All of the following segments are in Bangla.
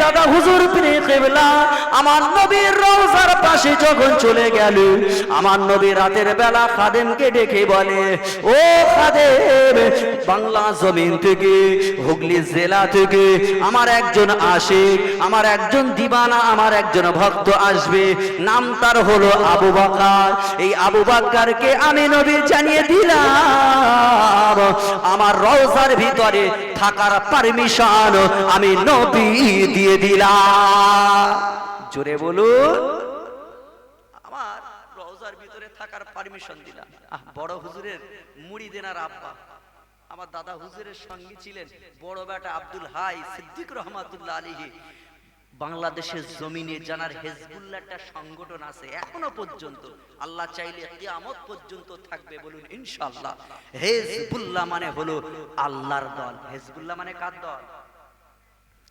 দাদা হুজুর আমার নবীর রওজার পাশে যখন চলে গেল, আমার নবী রাতের বেলা খাদেমকে ডেকে বলে, ও খাদেম, বাংলা জমিন থেকে, হুগলি জেলা থেকে আমার একজন আশিক আমার একজন দিবানা, আমার একজন ভক্ত আসবে। নাম তার হলো আবু বাকার। এই আবু বাক্কারকে আমি নবী জানিয়ে দিলাম। আমার রওজার ভিতরে থাকার পারমিশন আমি নবী দিয়ে দিলাম। জোরে বলুন। আমার রওজার ভিতরে থাকার পারমিশন দিলাম। বড় হুজুরের মুড়ি দেনার আব্বা। আমার দাদা হুজুরের সঙ্গে ছিলেন বড় বেটা আব্দুল হাই সিদ্দিক রহমাতুল্লাহ আলীহি বাংলাদেশের জমিনে জানার হেজবুল্লাহ একটা সংগঠন আছে, এখনও পর্যন্ত। আল্লাহ চাইলে কিয়ামত পর্যন্ত থাকবে বলুন, ইনশাআল্লাহ। হেজবুল্লাহ মানে হলো আল্লাহর দল। হেজবুল্লাহ মানে কার দল?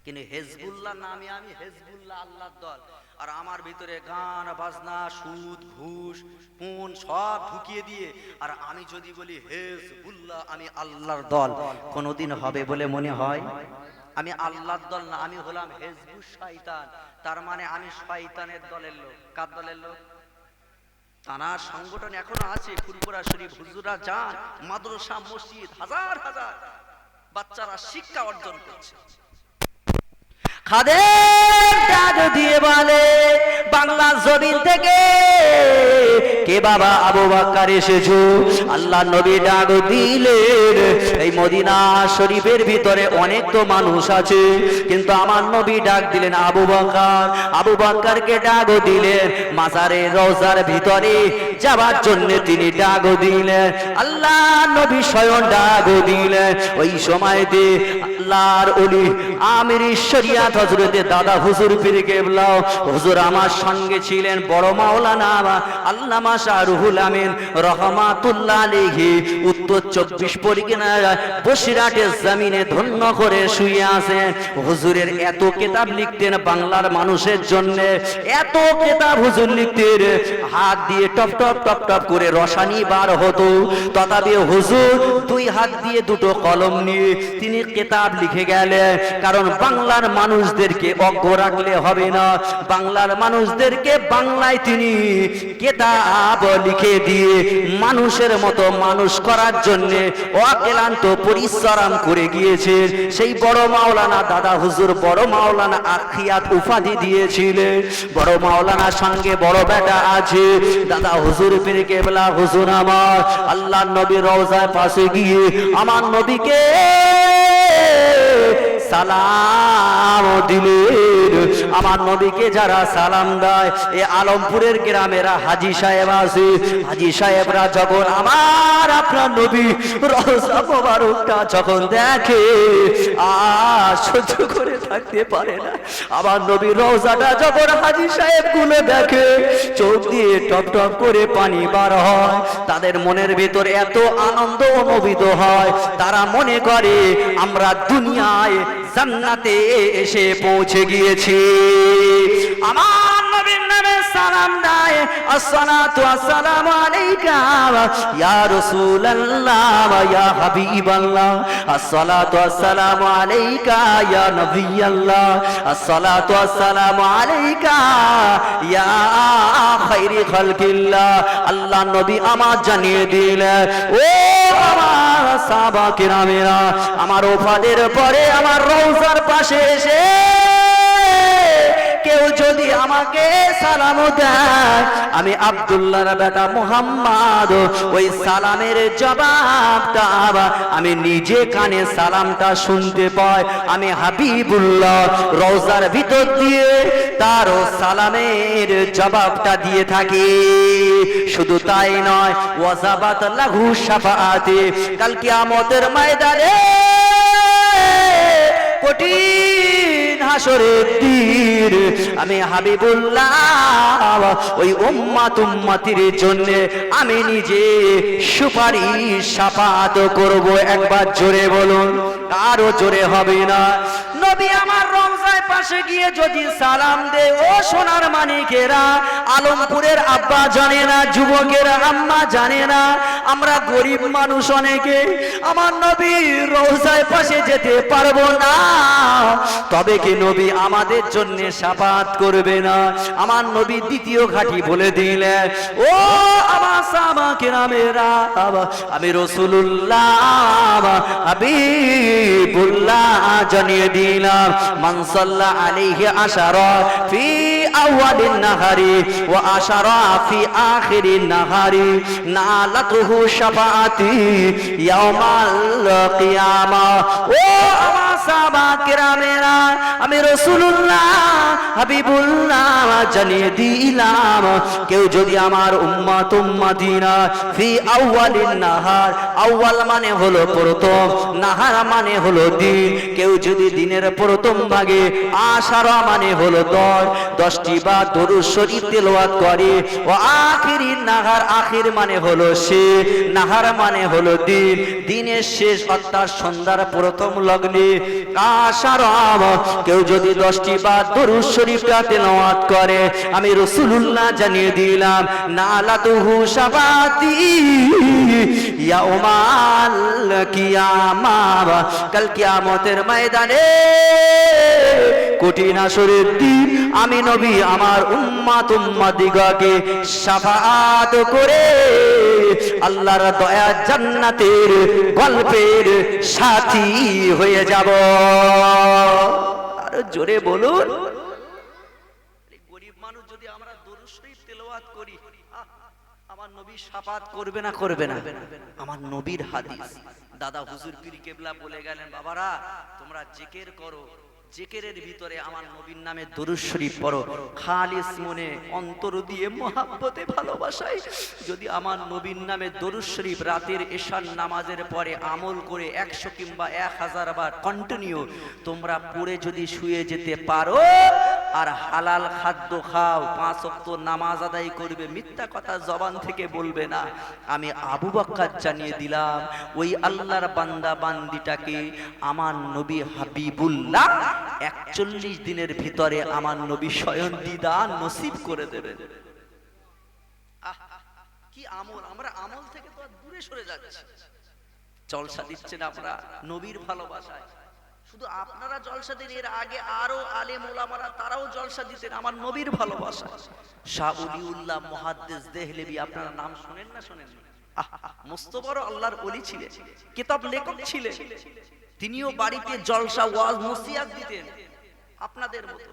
কিন্তু হেজবুল্লাহ নামে আমি হেজবুল্লাহ আল্লাহর দল। আর আমার ভিতরে গান, বাজনা সুদ ঘুষ, পুন সব ঢুকিয়ে দিয়ে, আর আমি যদি বলি হেজবুল্লাহ, আমি আল্লাহর দল। কোনোদিন হবে বলে মনে হয়? আমি আল্লাহর দল না, আমি হলাম হেজবু শয়তান। তার মানে আমি শয়তানের দলের লোক। কার দলের লোক? তানার সংগঠন এখনও আছে, ফুলপুরা শরীফ। হুজুরা যান, মাদ্রাসা, মসজিদ, হাজার হাজার বাচ্চারা শিক্ষা অর্জন করছে। ডাক দিয়ে বলে, বাংলা জমিন থেকে কে বাবা আবু বাক্কার এসেছ? আল্লাহ নবী ডাক দিলেন, এই মদিনা শরীফের ভিতরে অনেক তো মানুষ আছে। কিন্তু আমার নবী ডাক দিলেন, আবু বাক্কার আবু বাক্কারকে ডাক দিলেন, মাজারে রওজার ভিতরে যাবার জন্য তিনি ডাক দিলেন। আল্লাহ নবী স্বয়ং ডাক দিলেন। ওই সময়তে আল্লাহর অলি আমির শরিয়াত হজরতে দাদা হুজুর পীর কেবলাও হুজুর আমার সঙ্গে ছিলেন, বড় মাওলানা আল্লামা শাহরুহুল আমিন রহমাতুল্লাহ আলাইহি, উত্তর চব্বিশ পরগনা বসিরাটের জমিনে ধন্য করে শুয়ে আছেন। হুজুরের এত কিতাব লিখতেন বাংলার মানুষের জন্য, এত কিতাব হুজুর লিখতেন, হাত দিয়ে টপ টপ টপ টপ করে রসানি বার হতো। তথাপি হুজুর দুই হাত দিয়ে দুটো কলম নিয়ে তিনি কিতাব লিখে গেলেন। কারণ বাংলার মানুষদেরকে অজ্ঞ রাখলে হবে না। বাংলার মানুষদেরকে বাংলায় তিনি কেতাব লিখে দিয়ে মানুষের মতো মানুষ করার জন্য অক্লান্ত পরিশ্রম করে গিয়েছেন। সেই বড় মাওলানা দাদা হুজুর, বড় মাওলানা আখিয়াত উপাধি দিয়েছিলেন। বড় মাওলানার সঙ্গে বড় বেটা আছে। দাদা হুজুর পীর কেবলা হুজুর আমার আল্লাহ নবী রওজায় পাশে গিয়ে আমার নবীকে সালাম দিলেন। আমার নবীকে যারা সালাম দেয়, এ আলমপুরের গ্রামেরা হাজি সাহেব আছে। হাজি সাহেবরা যখন আমার আপনার নবী মোবারকটা যখন দেখে, আর সহ্য করে থাকতে পারে না। আমার নবী রওজাটা যখন হাজি সাহেবগুলো দেখে, চোখ দিয়ে টপ টপ করে পানি বার হয়, তাদের মনের ভেতর এত আনন্দ অনুভূত হয়। তারা মনে করে, আমরা দুনিয়ায় জান্নাতে এসে পৌঁছে গিয়েছি। আমার নবীর নামে সালাম দেয়, আসসালাতু আসসালামু আলাইকা। ইয়া রাসূলুল্লাহ, ইয়া হাবিবাল্লাহ। আসসালাতু আসসালামু আলাইকা, ইয়া নবিয়াল্লাহ। আসসালাতু আসসালামু আলাইকা, ইয়া খাইরি খালকিল্লাহ। আল্লাহ নবী আমার জানিয়ে দিলেন, ও আমার সাহাবা কিরামেরা আমার ওফাদের পরে আমার রৌজার পাশে এসে কেউ যদি আমাকে সালাম দেয়, আমি আব্দুল্লাহর বেটা মুহাম্মদ, ওই সালামের জবাবটা আমি নিজে কানে সালামটা শুনতে পাই। আমি হাবিবুল্লাহ রওজার ভিতর দিয়ে তারও সালামের জবাবটা দিয়ে থাকি। শুধু তাই নয়, ওয়াজাবাত লাহু শাফাআতে, কাল কিয়ামতের ময়দানে কঠিন হাসরের তীর। আমি হাবিবুল্লাহ, ওই উম্মাত উম্মাতির জন্য আমি নিজে সুপারিশ সাপাত করব। একবার জোরে বলুন, কারও জোরে হবে না। নবী আমার রমজায় পাশে গিয়ে যদি সালাম দে ও সোনার মানিকেরা, আলমপুরের আব্বা জানে না, যুবকেরা আম্মা জানে না, আমরা গরিব মানুষ অনেকে, আমার নবী রোজায় পাশে যেতে পারব না। তবে কি নবী আমাদের জন্য সাপাত করবে না? আমার নবী দ্বিতীয় ঘাটি বলে দিলেন, ও সামা কেরামেরা, আমি রসুল্লাহ হাবিবুল্লাহ জানিয়ে দিলাম মানসাল্লাহ আলাইহি আশারা ফি আউয়ালিন নাহারি ওয়া আশারা ফি আখিরিন নাহারি, নালাতুহু শাফাআতি ইয়াউমাল কিয়ামা। ও আমার সাহাবা আমি রাসূলুল্লাহ, হাবিবুল্লাহ জানিয়ে দিলাম, কেউ যদি আমার উম্মত উম্মাদিনা ফি আউয়ালিন নাহার, আউয়াল মানে হলো প্রথম, নাহার মানে হলো দিন, কেউ যদি দিনের প্রথম ভাগে আশারা মানে হলো দশ, দশটি বা দরুদ শরীফ তেলাওয়াত করে, ও আখিরি নাহার, আখির মানে হলো সে, নাহার মানে হলো দিন, দিনের শেষ অর্থাৎ সন্ধ্যার প্রথম লগ্নে আশারাম কেউ যদি দশটি বা দরুদ শরীফটা তেলাওয়াত করে, আমি রসুলুল্লাহ জানিয়ে দিলাম, নালাতুহু শাবাতি ইয়াউমাল কিয়ামা কাল কিয়ামতের ময়দানে কঠিন আসরের দিন আমি নবী আমার উম্মাত উম্মাদিগকে শাফাআত করে আল্লাহর দয়া জান্নাতের গল্পের সাথী হয়ে যাব। আর জোরে বলুন। গরিব মানুষ যদি আমরা দরুদ শরীফ তেলাওয়াত করি আমার নবী শাফাত করবে না করবে না? আমার নবীর হাদিস। দাদা হুজুর পীর কেবলা বলে গেলেন, বাবারা, তোমরা জিকির করো জিকিরের ভিতরে আমার নবীর নামে দরুদ শরীফ পড়ো। খালিস মনে অন্তর দিয়ে মহাব্বতে ভালোবাসায়। যদি আমার নবীর নামে শরীফ রাতের এশার নামাজের পরে আমল করে একশো কিংবা এক হাজার বার কন্টিনিউ তোমরা পড়ে যদি শুয়ে যেতে পারো আর হালাল খাদ্য খাও, পাঁচ অক্ত নামাজ আদায় করবে, মিথ্যা কথা জবান থেকে বলবে না। আমি আবু বক্কার জানিয়ে দিলাম, ওই আল্লাহর বান্দা বান্দিটাকে আমার নবী হাবিবুল্লাহ একচল্লিশ দিনের ভিতরে আমার নবী স্বয়ং দিদান নসিব করে দেবে। কি আমল? আমরা আমল থেকে তো দূরে সরে যাচ্ছি। জলসা দিচ্ছেন আমরা নবীর ভালোবাসায়। শুধু আপনারা জলসা দিন, এর আগে আরও আলেম ওলামারা তারাও জলসা দিতেন আমার নবীর ভালোবাসা শাহ মহাদ্দেশ দেহলেবি, আপনারা নাম শোনেন না শোনেন বড় আল্লাহর অলি ছিলেন, কিতাব লেখক ছিলেন, তিনিও বাড়িতে জলসা ওয়াজ মুসিয়াত দিতেন, আপনাদের মতো।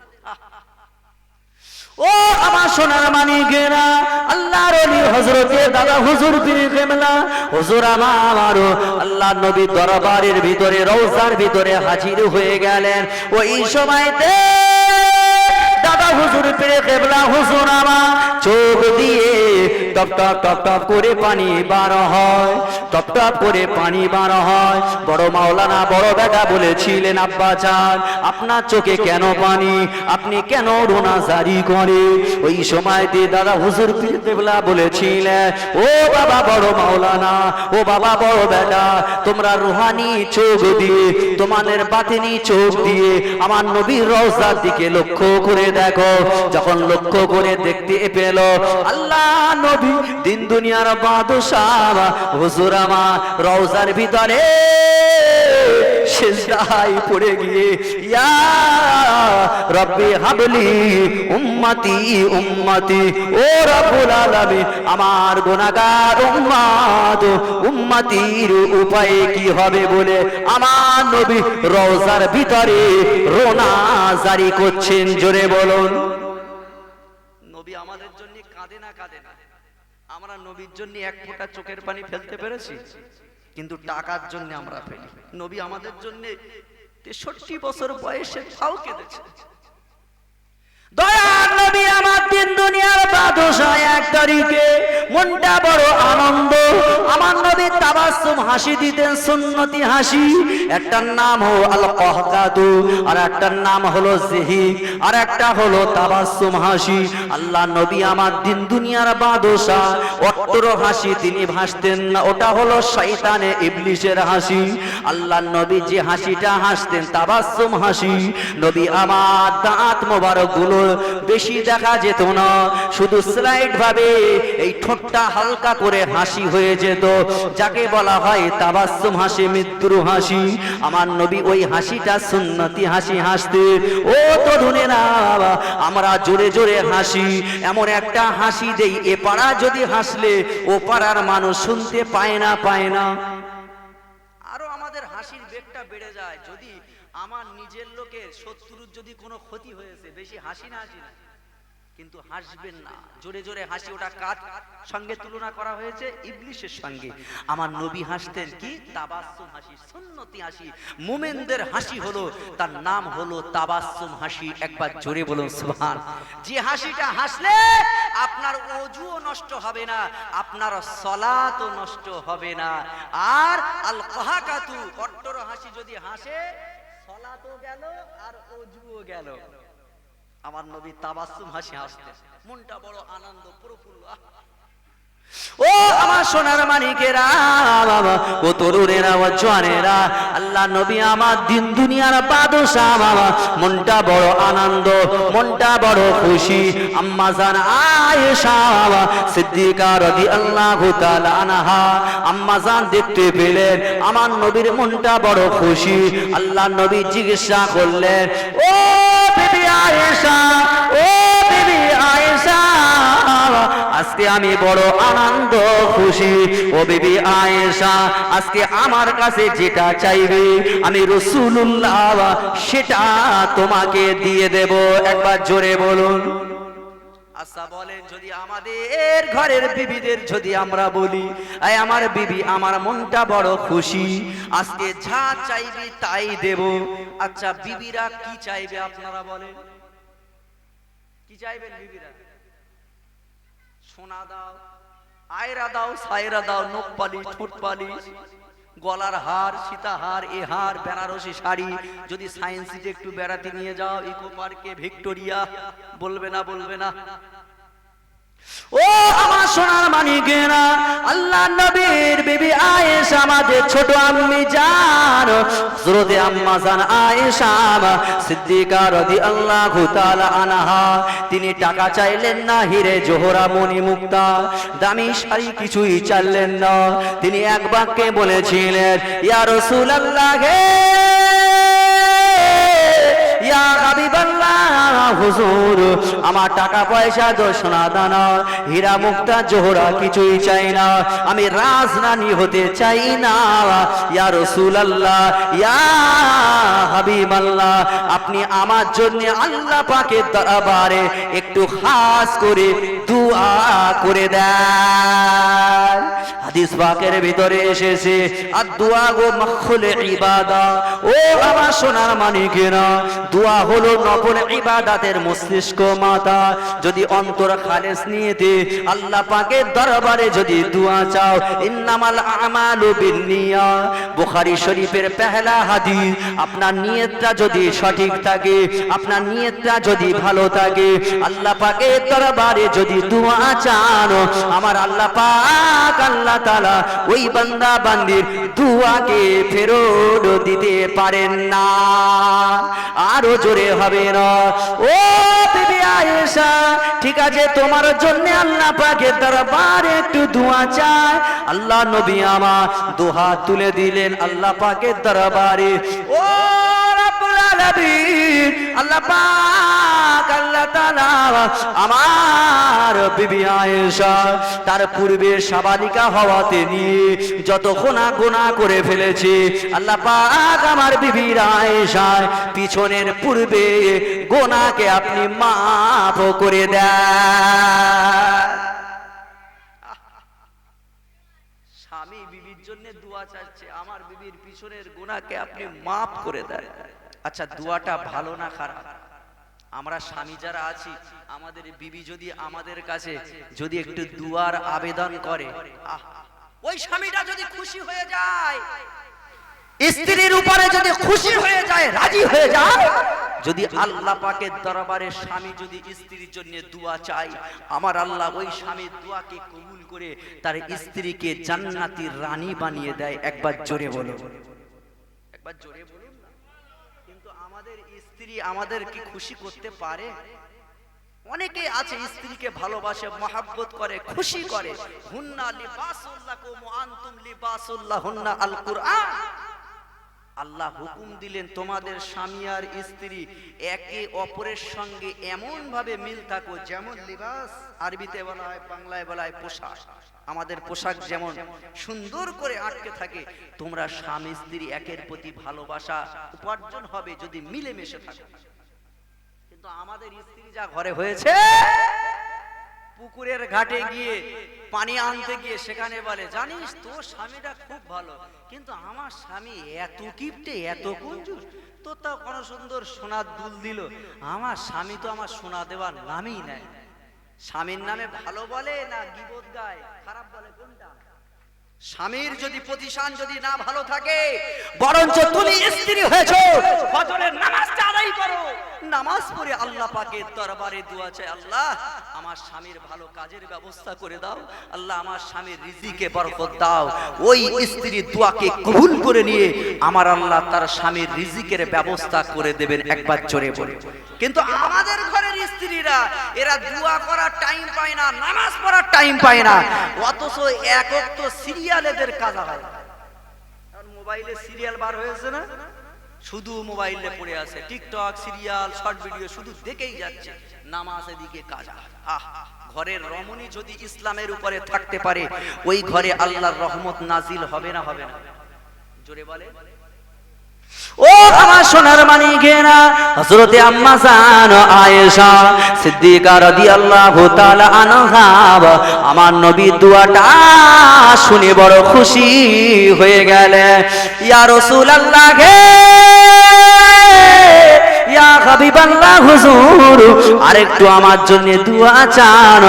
ও আমার সোনার মানি গেরা আল্লাহর ওলি হযরতে দাদা হুজুর তিনি কেমলা। হুজুর আমার আল্লাহ নবী দরবারের ভিতরে, রওজার ভিতরে হাজির হয়ে গেলেন। ওই সময়তে হুজুর পীর কেবলা হুজুর আমার। চোখ দিয়ে টপ টপ টপ টপ করে পানি বার হয়। টপ টপ করে পানি বার হয়। বড় মাওলানা, বড় বেটা বলেছিলেন, আব্বা চান আপনার চোখে কেন পানি? আপনি কেন রোনা জারি করে? ওই সময়তে দাদা হুজুর পীর দেবলা বলেছিলেন, ও বাবা বড় মাওলানা, ও বাবা বড় বেটা, তোমরা রুহানি চোখ দিয়ে, তোমাদের বাতিনি চোখ দিয়ে, আমার নবীর রওজার দিকে লক্ষ্য করে দেখো যখন লক্ষ্য করে দেখতে পেল আল্লাহ নবী দিন দুনিয়ার বাদশাহ হুজুর আমার রওজার ভিতরে। সেজদায় পড়ে গিয়ে, ইয়া রব্বি হাবলি উম্মতি উম্মতি, ও রব্বুল আলামিন, আমার গুনাহগার উম্মত উম্মতির উপায়ে কি হবে বলে আমার নবী রওজার ভিতরে রোনা জারি করছেন, জোরে বলুন। নবী আমাদের জন্য কাঁদে না কাঁদে না। আমরা নবীর জন্য এক ফোঁটা চোখের পানি ফেলতে পেরেছি? কিন্তু টাকার জন্য আমরা ফেলি। নবী আমাদের জন্য তেষট্টি বছর বয়সে তাও কেঁদেছে আল্লাহ নবী আমার দিন দুনিয়ার হাসি তিনি ভাসতেন না, ওটা হলো শয়তানে ইবলিশের হাসি। আল্লাহ নবী যে হাসিটা হাসতেন, তাবাসসুম হাসি। নবী আমার দাঁত মোবারকগুলো বেশি দেখা যেত না। শুধু স্লাইড ভাবে এই ঠোঁটটা হালকা করে হাসি হয়ে যেত, যাকে বলা হয় তাবাসসুম হাসি মৃত্যুর হাসি। আমার নবী ওই হাসিটা সুন্নতি হাসি হাসতে, ও তরুণেরা আমরা জোরে জোরে হাসি। এমন একটা হাসি দেই এ পাড়া যদি হাসলে, ও পাড়ার মানুষ শুনতে পায় না পায় না। আমার নিজের লোকের শত্রুর যদি কোনো ক্ষতি হয়েছে, বেশি হাসি না হাসি না। কিন্তু হাসবেন না। জোরে জোরে হাসি ওটা কার সঙ্গে তুলনা করা হয়েছে? ইবলিশের সঙ্গে। আমার নবী হাসতেন কি? তাবাসসুম হাসি, সুন্নতি হাসি। মুমিনদের হাসি হলো, তার নাম হলো তাবাসসুম হাসি। একবার জোরে বলুন, সুবহান। যে হাসিটা হাসলে আপনার অজুও নষ্ট হবে না, আপনার সলাতও নষ্ট হবে না। আর আল কাহাকাতু কট্টর হাসি যদি হাসে গেল আর অজুও গেল আমার নবী তাবাসুম হাসি হাসতে মনটা বড় আনন্দ প্রফুল্ল! ও আমার সোনার মানিকেরা বাবা, ও তরুণেরা, ও জোয়ানেরা, আল্লাহ নবী আমার দিন দুনিয়ার বাদশা বাবা, মনটা বড় আনন্দ, মনটা বড় খুশি। আম্মা জান আয়েশা, বাবা, সিদ্দিকা রাদিয়াল্লাহু তাআলা আনহা, আম্মা জান দেখতে পেলেন, আমার নবীর মনটা বড় খুশি। আল্লাহ নবী জিজ্ঞাসা করলেন, ও বিবি আয়েশা, ও আজকে আমি বড় আনন্দ, খুশি। ও বিবি আয়েশা, আজকে আমার কাছে যেটা চাইবে, আমি রসুল্লাহ সেটা তোমাকে দিয়ে দেব। একবার জোরে বলুন। আচ্ছা ঘরের যদি আমরা বলি আমার আমার মনটা বড় খুশি, আজকে যা চাইবি তাই দেব। আচ্ছা বিবিরা কি চাইবে আপনারা বলেন? কি চাইবেন বিবিরা? সোনা দাও, আয়রা দাও, সায়রা দাও নোক পালিশ ঠোঁট পালিশ গলার হার, সীতাহার হার, বেনারসি শাড়ি। যদি সায়েন্স সিটি একটু বেড়াতে নিয়ে যাও, ইকো পার্কে ভিক্টোরিয়া। বলবে না বলবে না। ও, আমার সোনার মানিকেরা আল্লাহ নবীর বিবি আয়েশা, আমাদের ছোট আম্মি জান। হযরতে আম্মা জান আয়েশা সিদ্দিকা রাদিয়াল্লাহু তাআলা আনহা। তিনি টাকা চাইলেন না, হিরে জোহরা মণি মুক্তা। দামি শাড়ি কিছুই চাইলেন না। তিনি এক বাক্যে বলেছিলেন, ইয়া রাসূলুল্লাহ, হে! ইয়া হুজুর। আমার টাকা পয়সা দো সোনা দানা। হীরা মুক্তা জোহরা কিছুই চাই না। আমি রাজরানী হতে চাই না। ইয়া রাসূলুল্লাহ, ইয়া হাবিবাল্লাহ, আপনি আমার জন্য আল্লাহ পাকের দরবারে একটু খাস করে দুয়া করে দেন। হাদিস পাকের ভিতরে এসেছে, আর দোয়া গো মখলে ইবাদা। ও আমার সোনার মানিকেরা দোয়া হলো নফল ইবাদাতের মস্তিষ্ক মাথা যদি অন্তর খালেস নিয়েতে আল্লাহ পাকের দরবারে যদি দোয়া চাও, ইন্নামাল আমালু বিন্নিয়া। বুখারী শরীফের পেহলা হাদিস, আপনার নিয়তটা যদি সঠিক থাকে, আপনার নিয়তটা যদি ভালো থাকে, আল্লাহ পাকের দরবারে যদি দোয়া চান, আমার আল্লাহ পাক আল্লাহ তাআলা ওই বান্দা বান্দির দোয়াকে ফেরত দিতে পারেন না। আরও জোরে হবে না। ও বিবি আয়েশা, ঠিক আছে, তোমার জন্য আল্লাহ পাকের দরবারে একটু দোয়া চায় আল্লাহ নবী আমার দোহা তুলে দিলেন আল্লাহ পাকের দরবারে। ও আলামিন আল্লাহ পাক, আল্লাহ তাআলা আমার বিবি আয়েশা, তার পূর্বে সাবালিকা হওয়াতে নিয়ে যত গোনা গোনা করে ফেলেছে, আল্লাহ পাক আমার বিবি আয়েশা পিছনের পূর্বে গোনাকে আপনি মাফ করে দেন। স্বামী বিবির জন্য দোয়া চাচ্ছে আমার বিবির পিছনের গুনাহকে আপনি মাফ করে দেন। আচ্ছা দোয়াটা ভালো না খারাপ? আমরা স্বামী যারা আছি আমাদের বিবি যদি আমাদের কাছে যদি একটু দুয়ার আবেদন করে ওই স্বামীটা যদি খুশি হয়ে যায় স্ত্রীর উপরে যদি খুশি হয়ে যায় রাজি হয়ে যায় যদি আল্লাহ পাকের দরবারে স্বামী যদি স্ত্রীর জন্য দোয়া চাই আমার আল্লাহ ওই স্বামীর দোয়াকে কবুল করে তার স্ত্রীকে জান্নাতির রানী বানিয়ে দেয় একবার জোরে বলো। একবার জোরে আমাদের স্ত্রী আমাদের কি খুশি করতে পারে? অনেকে আছে স্ত্রীকে ভালোবাসে, মহাব্বত করে, খুশি করে। হুন্না লিবাসুল্লাহ কুম আনতুম লিবাসুল্লাহ হুন্না আল কুরআন আল্লাহ হুকুম দিলেন, তোমাদের স্বামী আর স্ত্রী একে অপরের সঙ্গে এমন ভাবে মিল থাকো যেমন লিবাস, আরবিতে বলা হয়, বাংলায় বলা হয় পোশাক। আমাদের পোশাক যেমন সুন্দর করে আটকে থাকে, তোমরা স্বামী, স্ত্রী একের প্রতি ভালোবাসা উপার্জন হবে যদি মিলেমিশে থাকো। কিন্তু আমাদের স্ত্রী যা ঘরে হয়েছে, পুকুরের ঘাটে গিয়ে পানি আনতে গিয়ে সেখানে বলে, জানিস, তোর স্বামীটা খুব ভালো, কিন্তু আমার স্বামী এত কিপটে, এত কঞ্জুস। তোর তাও কোনো সুন্দর সোনার দুল দিল। আমার স্বামী তো আমার সোনা দেওয়ার নামই নেয় স্বামীর নামে ভালো বলে না গিবত গায়? খারাপ বলে। স্বামীর যদি প্রতিষ্ঠান যদি না ভালো থাকে বরঞ্চ তুমি স্ত্রী হয়েছো ফজরের নামাজটা আদায় করো। নামাজ পড়ে আল্লাহ পাকের দরবারে দোয়া চাই আল্লাহ আমার স্বামীর ভালো কাজের ব্যবস্থা করে দাও আল্লাহ আমার স্বামীর রিজিকে বরকত দাও। ওই স্ত্রীর দোয়াকে কবুল করে নিয়ে আমার আল্লাহ তার স্বামীর রিজিকের ব্যবস্থা করে দেবেন একবার জোরে বলে। কিন্তু আমাদের ঘরের স্ত্রীরা এরা দোয়া করার টাইম পায় না নামাজ পড়ার টাইম পায় না। অথচ একক তো সিরিয়াল এদের হয়। মোবাইলে সিরিয়াল বার হয়েছে না? শুধু মোবাইলে পড়ে আছে। টিকটক, সিরিয়াল, শর্ট ভিডিও, শুধু দেখেই যাচ্ছে। নামাজ এদিকে, কাজ। আহ, ঘরের রমণী যদি ইসলামের উপরে থাকতে পারে, ওই ঘরে আল্লাহর রহমত নাজিল হবে না হবে না। জোরে বলে ও, আমার সোনার মানি ঘেরা হজরতে আম্মা জান আয়েশা সিদ্দিকা রাদিয়াল্লাহু তাআলা আনহা, আমার নবী দুয়াটা শুনে বড় খুশি হয়ে গেলে। ইয়া রাসূলুল্লাহ হে! আরেকটু আমার জন্য দোয়া চান।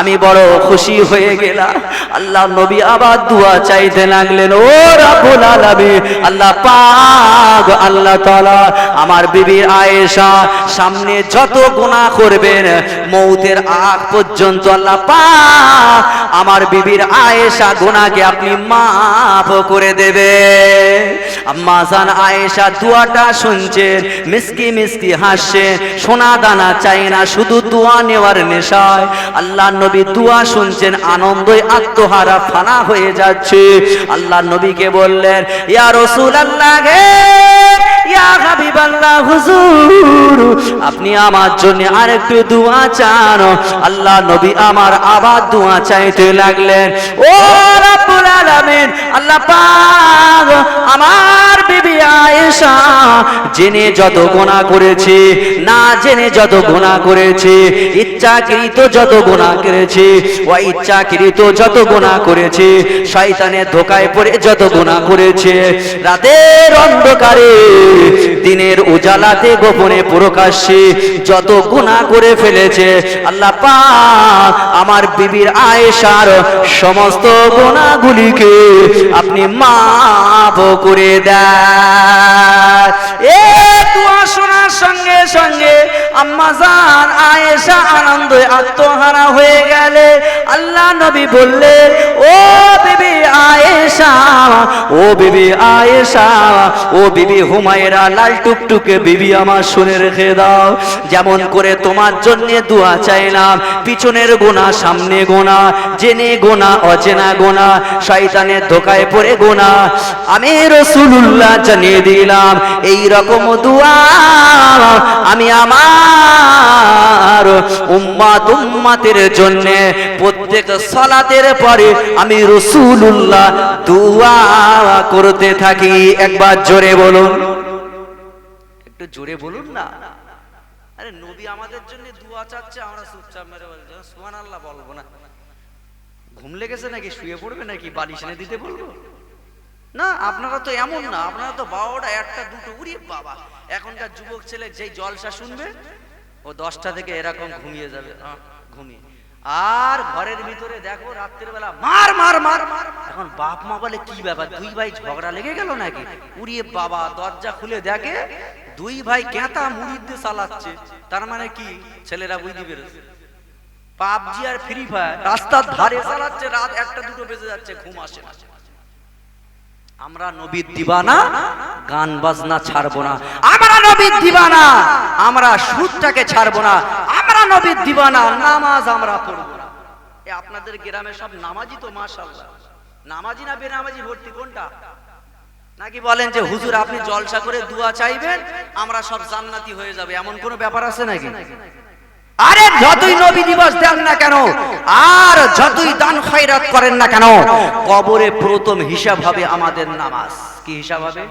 আমি বড় খুশি হয়ে গেলাম। আল্লাহ নবী আবার দোয়া চাইতে লাগলেন, ও রাব্বুল আলামিন। আল্লাহ পাক, আল্লাহ তাআলা আমার বিবি আয়েশা সামনে যত গুনাহ করবেন, মৌতের আগ পর্যন্ত আল্লাহ পাক আমার বিবির আয়েশা গুনাহকে আপনি মাফ করে দেবে আম্মা জান আয়েশা দোয়াটা শুনছেন, মিসকি মিসকি হাসে, সোনা দানা চায় না, শুধু দোয়া নেওয়ার নেশায়। আল্লাহ নবী দোয়া শুনছেন, আনন্দই আত্মহারা ফানা হয়ে যাচ্ছে। আল্লাহ নবীকে বললেন, ইয়া রাসূলুল্লাহ হে ইয়া আপনি আমার জন্য আরেকটু দোয়া চান। আল্লাহ নবী আমার আবার দোয়া চাইতে লাগলেন। ও রাব্বুল আলামিন, আল্লাহ পাক আমার বিবি আয়েশা, জেনে যত গোনা করেছে, না জেনে যত গোনা করেছে, ইচ্ছাকৃত যত গোনা করেছে ও ইচ্ছাকৃত যত গোনা করেছে, শয়তানের ধোকায় পড়ে যত গোনা করেছে, রাতের অন্ধকারে Spirit. দিনের উজালাতে গোপনে প্রকাশ্যে যত গুনাহ করে ফেলেছে, আল্লাহ পাক আমার বিবির আয়েশার সমস্ত গুনাহগুলিকে আপনি মাফ করে দেন। এ সঙ্গে সঙ্গে আম্মা জান আয়েশা আনন্দে আত্মহারা হয়ে গেলে, আল্লাহ নবী বললেন, ও বিবি আয়েশা, ও বিবি আয়েশা, ও বিবি হুমায়রা লাল টুকটুকে বিবি আমার শুনে রেখে দাও। যেমন করে তোমার জন্য দোয়া চাইলাম। পিছনের গোনা, সামনে গোনা, জেনে গোনা, অচেনা গোনা, শয়তানের ধোকায় পড়ে গোনা। আমি রসুল্লাহ জানিয়ে দিলাম, এই রকম দোয়া আমি আমার উম্মাত উম্মাতের জন্য, প্রত্যেক সলাতের পরে আমি রসুল্লাহ দোয়া করতে থাকি। একবার জোরে বলুন। একটু জোরে বলুন না। আরে নবী আমাদের জন্য দোয়া চাচ্ছে, আমরা চুপচাপ মেরে বলছি সুমান আল্লাহ বলব না। ঘুম লেগেছে নাকি? শুয়ে পড়বে নাকি? বালিশ এনে দিতে বলব? না, আপনারা তো এমন না, আপনারা তো বারোটা, একটা, দুটো, উড়ি, বাবা। এখনকার যুবক ছেলে যেই জলসা শুনবে, ও দশটা থেকে এরকম ঘুমিয়ে যাবে ঘুমিয়ে। আর ঘরের ভিতরে দেখো, রাত্রের বেলা মার মার মার মার। এখন বাপ মা বলে, কি ব্যাপার? দুই ভাই ঝগড়া লেগে গেল নাকি? উড়িয়ে বাবা দরজা খুলে দেখে দুই ভাই কেঁতা দিয়ে চালাচ্ছে, তার মানে কি? ছেলেরা বুঝতে পেরেছে। পাবজি আর ফ্রি ফায়ার রাস্তার ধারে চালাচ্ছে, রাত একটা দুটো বেজে যাচ্ছে, ঘুম আসে না। আমরা নবীর দিবানা, গান বাজনা ছাড়বো না। আমরা নবীর দিবানা, আমরা সুদটাকে ছাড়বো না। আমরা নবীর দিবানা, নামাজ আমরা পড়ব না। আপনাদের গ্রামে সব নামাজি তো, মাশাআল্লাহ। নামাজি না বেনামাজি ভর্তি কোনটা? নাকি বলেন যে, হুজুর, আপনি জলসা করে দুয়া চাইবেন, আমরা সব জান্নাতি হয়ে যাবে। এমন কোনো ব্যাপার আছে নাকি? আরে, যতই নবী দিবস দেন না কেন, আর যতই দান খয়রাত করেন না কেন, কবরে প্রথম হিসাব হবে আমাদের নামাজ। কি হিসাব হবে?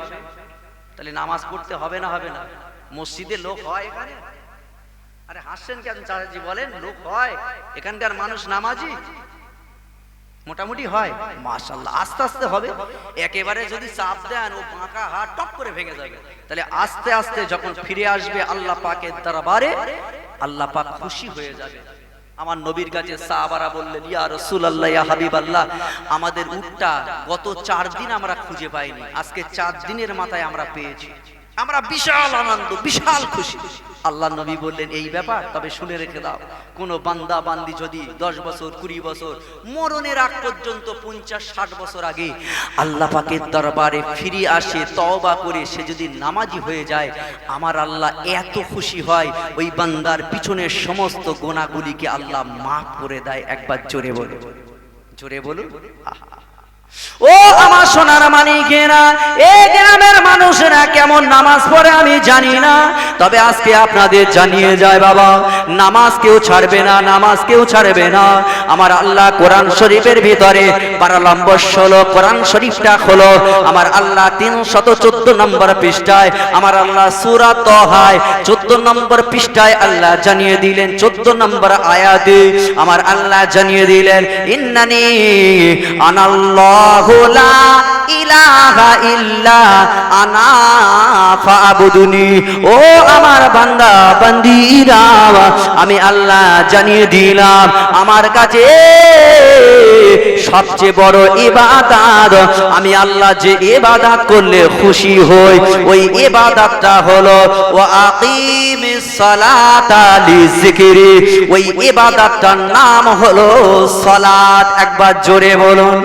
তাহলে নামাজ পড়তে হবে না হবে না? মসজিদে লোক হয় এখানে? আরে, হাসছেন কেন চাচাজি বলেন, লোক হয়। এখানকার মানুষ নামাজি? মোটামুটি হয়। মাশাল্লাহ আস্তে আস্তে হবে। একেবারে যদি চাপ দেন, ও বাঁকা হাত টপ করে ভেঙে যাবে। তাহলে আস্তে আস্তে যখন ফিরে আসবে আল্লাহ পাকের দরবারে, আল্লাহ পাক খুশি হয়ে যাবে। আমার নবীর কাছে সাহাবারা বললেন, ইয়া রাসূলুল্লাহ, ইয়া হাবিবাল্লাহ, আমাদের উটটা গত চার দিন আমরা খুঁজে পাইনি। আজকে চার দিনের মাথায় আমরা পেয়েছি। আমরা বিশাল আনন্দ, বিশাল খুশি। আল্লাহ নবী বললেন, এই ব্যাপার, তবে শুনে রেখে দাও। কোন বান্দা বান্দি যদি দশ বছর, কুড়ি বছর, মরণের আগ পর্যন্ত পঞ্চাশ, ষাট বছর আগে আল্লাহ পাকের দরবারে ফিরে আসে, তওবা করে, সে যদি নামাজি হয়ে যায়, আমার আল্লাহ এত খুশি হয়, ওই বান্দার পিছনের সমস্ত গোনাগুলিকে আল্লাহ মাফ করে দেয়। একবার জোরে বলে জোরে বলুন। আহা। ও আমার সোনার মানিকেরা এই গ্রামের মানুষেরা কেমন নামাজ পড়ে আমি জানি না। তবে আজকে আপনাদের জানিয়ে যায় বাবা, নামাজ কেউ ছাড়বে না, নামাজ কেউ ছাড়বে না। আমার আল্লাহ কোরআন শরীফের ভিতরে বারো কোরআন শরীফটা খোলো। আমার আল্লাহ তিন শত চোদ্দ নম্বর পৃষ্ঠায়, আমার আল্লাহ সুরাত তহায় চোদ্দ নম্বর পৃষ্ঠায় আল্লাহ জানিয়ে দিলেন, চোদ্দ নম্বর আয়াতে আমার আল্লাহ জানিয়ে দিলেন, ইন্নানি আনাল্লাহু ইলাহা ইল্লা আনা ও আমার বান্দা আমি আল্লাহ জানিয়ে দিলাম, আমার কাছে সবচেয়ে বড় ইবাদত, আমি আল্লাহ যে ইবাদত করলে খুশি হই, ওই ইবাদতটা হলো, ওয়া আকিমিস সালাতা ওই ইবাদতটার নাম হলো সালাত, একবার জোরে বলুন।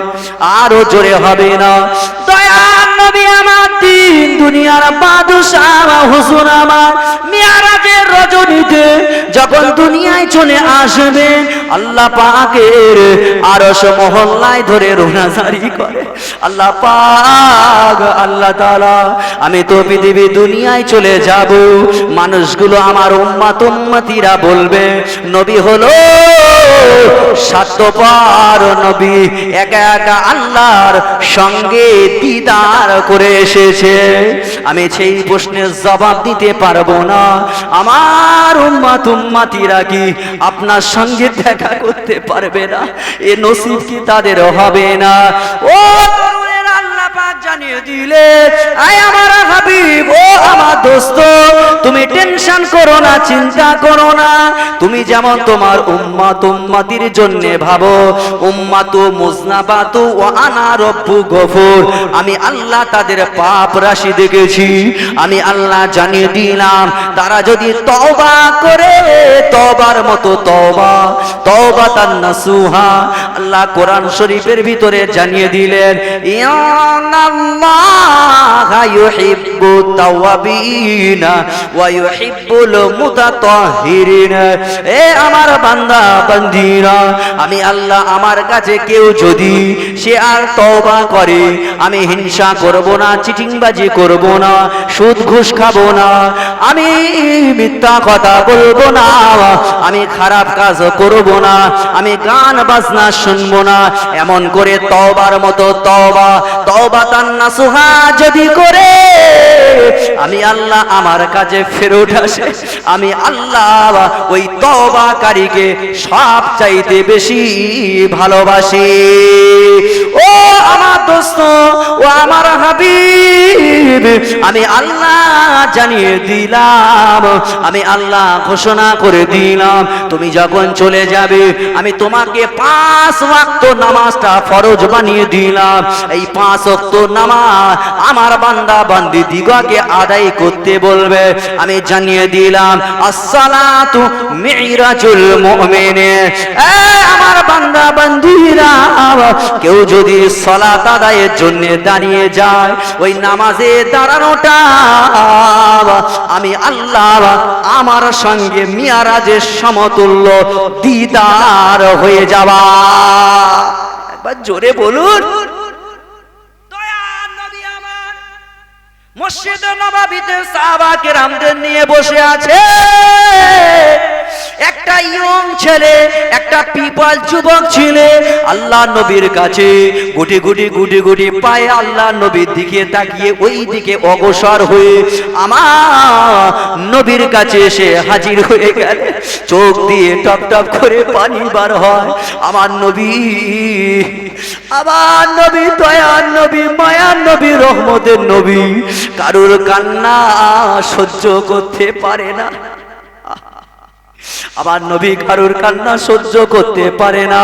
আরও জোরে হবে না। দয়ার নবী আমার দিন দুনিয়ার বাদশাহ হুজুর আমার মিয়ারাজের রজনীতে যখন দুনিয়ায় চলে আসবে আল্লাহ পাকের আরশ মহল্লায় ধরে রোনাজারি করে। আল্লাহ পাক আল্লাহ তাআলা আমি তো পৃথিবী দুনিয়ায় চলে যাব মানুষগুলো আমার উম্মাত উম্মতিরা বলবে নবী হলো স্বার্থপর নবী একা একা আল্লাহর সঙ্গে দিদার করে এসেছে। আমি সেই প্রশ্নের জবাব দিতে পারব না। আমার উম্মাত উম্মাতিরা কি আপনার সঙ্গে দেখা করতে পারবে না? এ নসিব কি তাদের হবে না? ও জানিয়ে দিলে। আয় আমার হাবিব, ও আমার দোস্ত, তুমি টেনশন করো না, চিন্তা করো না। তুমি যেমন তোমার উম্মাত উম্মাতির জন্য ভাবো, উম্মাত মুজনাবাত ও আনা রব্বু গফুর। আমি আল্লাহ তাদের পাপ রাশি দেখেছি, আমি আল্লাহ জানিয়ে দিলাম, তারা যদি তওবা করে, তওবার মতো তওবা তওবা তান নাসুহা। আল্লাহ কোরআন শরীফের ভিতরে জানিয়ে দিলেন ইয়ানাল্লাহা ইউহিব্বু তাওয়াবিনা ওয়া ইউহিব্বুল মুতাতাহহিরিনা এ আমার বান্দা, বান্দিরা, আমি আল্লাহ আমার কাছে কেউ যদি সে আর তওবা করে, আমি হিংসা করব না, চিটিংবাজি করব না সুদ ঘুষ খাব না, আমি মিথ্যা কথা বলব না, আমি খারাপ কাজ করব না, আমি গান বাজনা শুনব না, এমন করে তওবার মতো তওবা তওবা তান্না সুহা যদি করে, আমি আল্লাহ আমার কাছে ফেরত আসে। আমি আল্লাহ ওই তবাকারীকে সব চাইতে বেশি ভালোবাসি। আমার দোস্ত ও আমার হাবিব, আমি আল্লাহ জানিয়ে দিলাম, আমি আল্লাহ ঘোষণা করে দিলাম, তুমি যখন চলে যাবে, আমি তোমাকে পাঁচ ওয়াক্ত নামাজটা ফরজ বানিয়ে দিলাম। এই পাঁচ ওয়াক্ত নামাজ আমার বান্দা বান্দি দিগকে আদায় করতে বলবে, আমি জানিয়ে দিলাম, আসসালাতু মিরাজুল মুমিনে এ আমার বান্দা বান্দিরা, কেউ যদি সলাত আদায়ের জন্য দাঁড়িয়ে যায়। ওই নামাজে দাঁড়ানোটা আমি আল্লাহ আমার সঙ্গে মিয়ারাজের সমতুল্য দিদার হয়ে যাওয়া। একবার জোরে বলুন। মসজিদ নবাবিতে সাহাবা কেরামদের নিয়ে বসে আছে। একটা ইয়ং ছেলে, একটা পিপাল যুবক ছেলে, আল্লাহ নবীর কাছে গুটি গুটি গুটি গুটি পায়ে আল্লাহ নবীর দিকে তাকিয়ে ওই দিকে অগ্রসর হয়ে আমার নবীর কাছে এসে হাজির হয়ে গেল, চোখ দিয়ে টপ টপ করে পানি বার হয়। আমার নবী আমার নবী দয়ার নবী, মায়ার নবী, রহমতের নবী, কারুর কান্না সহ্য করতে পারে না। আমার নবী কারুর কান্না সহ্য করতে পারে না।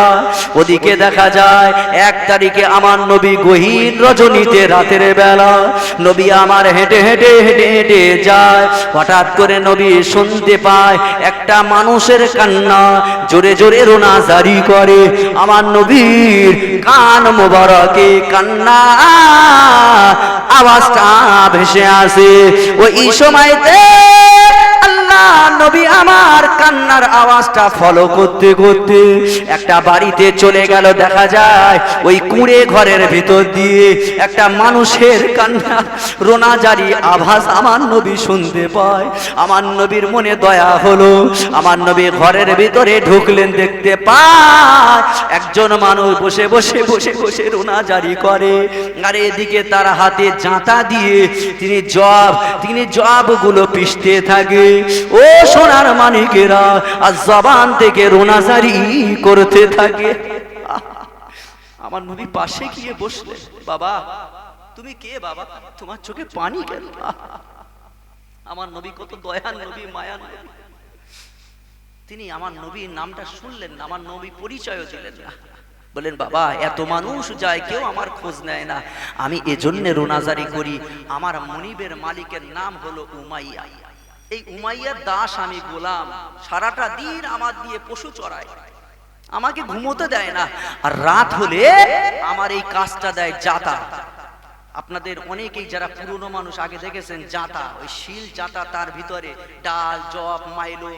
ওদিকে দেখা যায়, এক তারিখে আমার নবী গহীন রজনীতে রাতের বেলা। নবী আমার হেঁটে হেঁটে হেঁটে হেঁটে যায়। হঠাৎ করে নবী শুনতে পায়, একটা মানুষের কান্না জোরে জোরে রোনা জারি করে। আমার নবীর কান মোবারকে কান্না আওয়াজটা ভেসে আসে। ওই সময়তে নবী আমার কান্নার আওয়াজটা ফলো করতে করতে একটা বাড়িতে চলে গেল, দেখা যায় ওই কুঁড়ে ঘরের ভিতর দিয়ে একটা মানুষের কান্না, রোনাজারি আভাস আমার নবী শুনতে পায়। আমার নবীর মনে দয়া হলো, আমার নবী ঘরের ভিতরে ঢুকলেন, দেখতে পায় একজন মানুষ বসে বসে বসে বসে রোনাজারি করে। আর এদিকে তার হাতে জাঁতা দিয়ে তিনি জব, তিনি জবগুলো পিষতে থাকে। ও সোনার মানিকেরা আর জবান থেকে রোনাজারি করতে থাকে। আমার নবী পাশে গিয়ে বসলে বাবা, তুমি কে বাবা? তোমার চোখে পানি কেন? আমার নবী কত দয়ার নবী, মায়ার নবী। তিনি আমার নবীর নামটা শুনলেন না, আমার নবী পরিচয়ও দিলেন না। বলেন বাবা, এত মানুষ যায়, কেউ আমার খোঁজ নেয় না। আমি এজন্য রোনাজারি করি। আমার মনিবের মালিকের নাম হলো উমাইয়া। এই উমাইয়ার দাস আমি গোলাম। সারাটা দিন আমার দিয়ে পশু চড়ায়। আমাকে ঘুমোতে দেয় না। আর রাত হলে আমার এই কাজটা দেয় জাতা আপনাদের অনেকেই যারা পুরনো মানুষ আগে দেখেছেন জাতা ওই শিল জাতা তার ভিতরে ডাল, জব, মাইলো